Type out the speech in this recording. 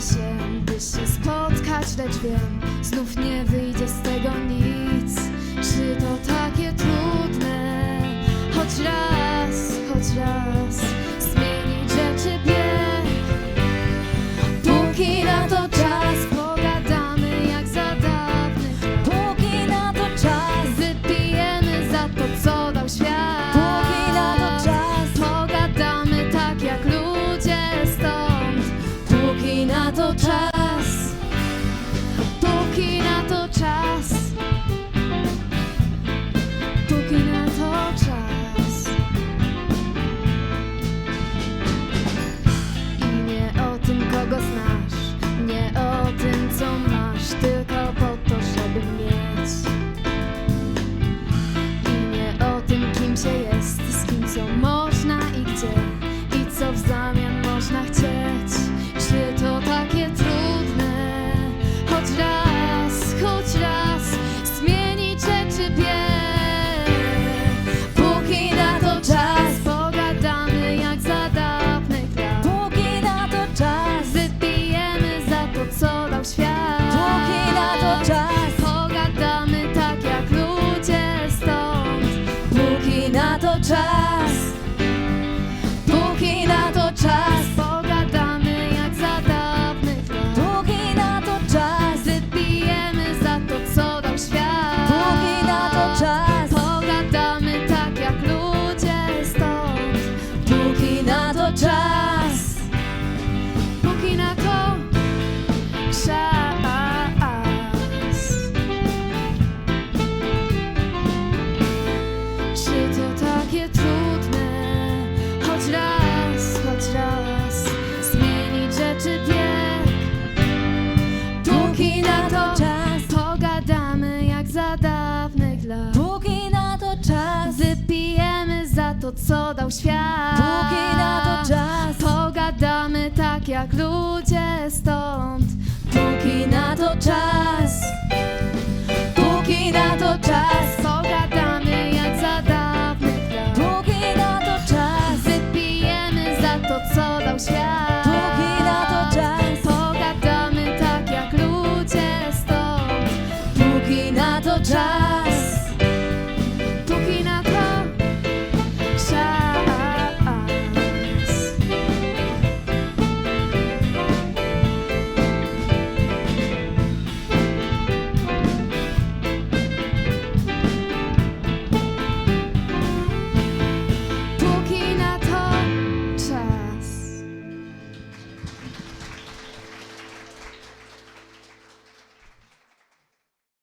się, by się spotkać, lecz wiem, znów nie wyjdzie z tego co dał świat. Póki na to czas, pogadamy tak jak ludzie stąd. Póki na to czas, póki na to czas. Pogadamy jak za dawnych lat. Póki na to czas, wypijemy za to co dał świat. Póki na to czas, pogadamy tak jak ludzie stąd. Póki na to czas.